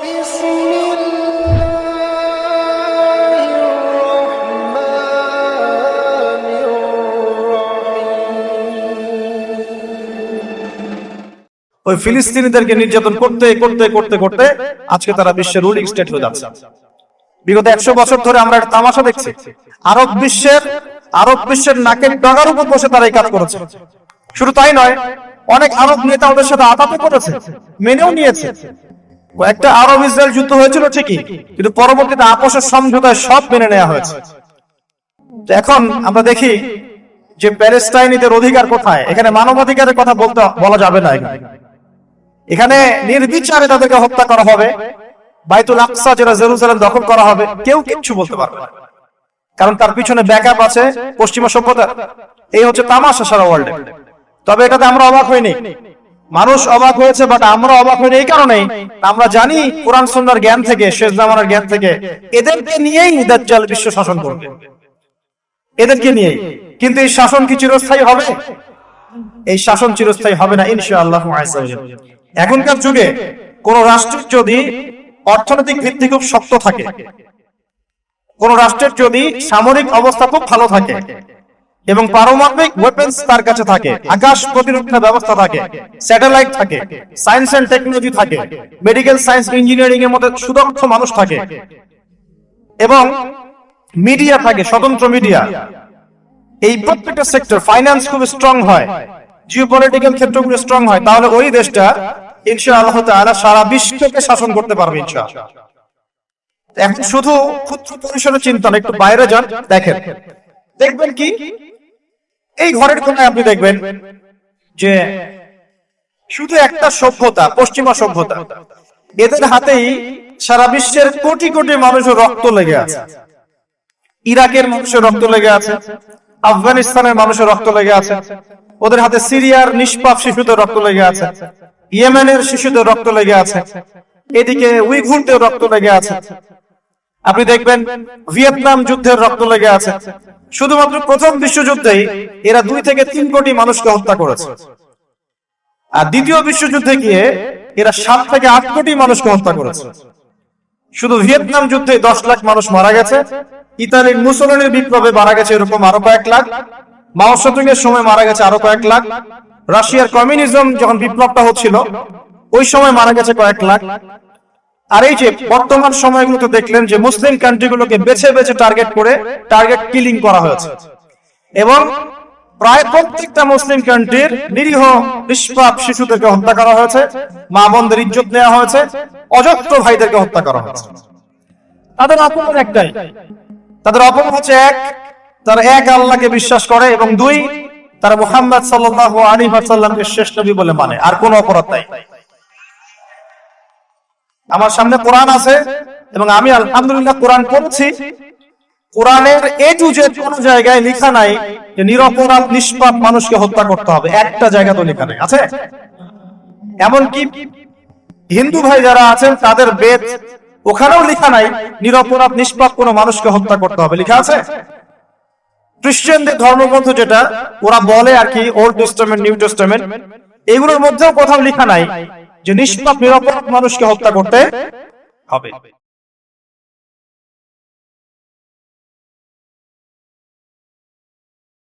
ওই ফিলিস্তিনিদেরকে নির্যাতন করতে করতে করতে করতে আজকে তারা বিশ্বের রুলিং স্টেট হয়ে যাচ্ছে। বিগত একশো বছর ধরে আমরা একটা তামাশা দেখছি। আরব বিশ্বের আরব বিশ্বের নাকের ডগার উপর বসে তারা এই কাজ করেছে। শুধু তাই নয়, অনেক আরব নেতা ওদের সাথে আতাতে করেছে মেনেও নিয়েছে। একটা আরব ইসরায়েল যুদ্ধ হয়েছিল ঠিকই, কিন্তু পরবর্তীতে আপোষের সমঝোতায় সব মেনে নেওয়া হয়েছে। এখন আমরা দেখি যে প্যালেস্টাইনিদের অধিকার কোথায়? এখানে মানবাধিকারের কথা বলতে বলা যাবে না এখানে। এখানে নির্বিচারে তাদেরকে হত্যা করা হবে, বাইতুল আকসা, যেটা জেরুজালেম দখল করা হবে, কেউ কিচ্ছু বলতে পারবে না। কারণ তার পিছনে ব্যাকআপ আছে পশ্চিমা সভ্যতা। এই হচ্ছে তামাশা সারা ওয়ার্ল্ডে তবে এটাতে আমরা অবাক হইনি। মানুষ অবাক হয়েছে বাট আমরা অবাক হইনি এই কারণেই। আমরা জানি কোরআন সন্ন্যার জ্ঞান থেকে, শেষ জামানার জ্ঞান থেকে এদেরকে নিয়েই দাজ্জাল বিশ্ব শাসন করবে। এদেরকে নিয়েই। কিন্তু এই শাসন কি চিরস্থায়ী হবে? এই শাসন চিরস্থায়ী হবে না, ইনশাআল্লাহ এখনকার যুগে কোন রাষ্ট্রের যদি অর্থনৈতিক ভিত্তি খুব শক্ত থাকে, কোন রাষ্ট্রের যদি সামরিক অবস্থা খুব ভালো থাকে এবং পারমাণবিক ওয়েপেন্স তার কাছে থাকে, আকাশ প্রতিরক্ষা ব্যবস্থা থাকে স্যাটেলাইট থাকে সায়েন্স এন্ড টেকনোলজি থাকে মেডিকেল সায়েন্স ইঞ্জিনিয়ারিং এর মধ্যে সুদক্ষ মানুষ থাকে। এবং মিডিয়া থাকে, স্বতন্ত্র মিডিয়া এই প্রত্যেকটা সেক্টর ফাইন্যান্স খুব স্ট্রং হয় জিওপলিটিক্যাল ক্ষেত্রগুলো স্ট্রং হয়। তাহলে ওই দেশটা ইনশাআল্লাহ তাআলা সারা বিশ্বকে শাসন করতে পারবে ইনশাআল্লাহ। এখন শুধু ক্ষুদ্র পরিসরের চিন্তা না একটু বাইরে যান, দেখেন। দেখবেন কি? এই ঘরের কোনায় আপনি দেখবেন যে শুধু একটা সভ্যতা, পশ্চিমা সভ্যতা। এদের হাতেই সারা বিশ্বের কোটি কোটি মানুষের রক্ত লেগে আছে। ইরাকের মানুষের রক্ত লেগে আছে, আফগানিস্তানের মানুষের রক্ত লেগে আছে, ওদের হাতে সিরিয়ার নিষ্পাপ শিশুদের রক্ত লেগে আছে, ইয়েমেনের শিশুদের রক্ত লেগে আছে, এদিকে উইঘুরদের রক্ত লেগে আছে। আপনি দেখবেন ভিয়েতনাম যুদ্ধের রক্ত লেগে আছে। শুধুমাত্র প্রথম বিশ্বযুদ্ধেই এরা দুই থেকে তিন কোটি মানুষকে হত্যা করেছে। আর দ্বিতীয় বিশ্বযুদ্ধে গিয়ে এরা সাত থেকে আট কোটি মানুষকে হত্যা করেছে। শুধু ভিয়েতনাম যুদ্ধে দশ লাখ মানুষ মারা গেছে। ইতালির মুসলিনের বিপ্লবে মারা গেছে এরকম আরও কয়েক লাখ। মাও এর সময় মারা গেছে আরও কয়েক লাখ। রাশিয়ার কমিউনিজম যখন বিপ্লবটা হচ্ছিল, ওই সময় মারা গেছে কয়েক লাখ। আর এই যে বর্তমান সময়গুলোতে দেখলেন যে মুসলিম কান্ট্রিগুলোকে বেছে বেছে টার্গেট করে টার্গেট কিলিং করা হয়েছে। এবং প্রায় প্রত্যেকটা মুসলিম কান্ট্রির নিরীহ নিষ্পাপ শিশুদেরকে হত্যা করা হয়েছে মা বোনদের ইজ্জত নেওয়া হয়েছে, অজস্র ভাইদেরকে হত্যা করা হয়েছে। তাদের অপমান একটাই। তাদের অপমান হচ্ছে এক, তারা এক আল্লাহকে বিশ্বাস করে এবং দুই, তারা মুহাম্মদ সাল্লাল্লাহু আলাইহি ওয়াসাল্লামকে শেষ বলে মানে আর কোনো অপরাধ নাই। আমার সামনে কোরআন আছে এবং আমি আলহামদুলিল্লাহ কোরআন পড়ছি। কোরআনের এ টু জেড কোন জায়গায় লেখা নাই যে নিরপরাধ, নিষ্পাপ মানুষকে হত্যা করতে হবে। একটা জায়গা তো লেখা নেই। আছে? এমনকি হিন্দু ভাই যারা আছেন, তাদের বেদ ওখানেও লেখা নাই, নিরপরাধ, নিষ্পাপ কোনো মানুষকে হত্যা করতে হবে। লেখা আছে? খ্রিস্টানদের ধর্মগ্রন্থ যেটা, ওরা বলে আর কি ওল্ড টেস্টামেন্ট নিউ টেস্টামেন্ট এগুলোর মধ্যেও কোথাও লেখা নাই। যে নিষ্পাপ নিরপরাধ মানুষকে হত্যা করতে হবে।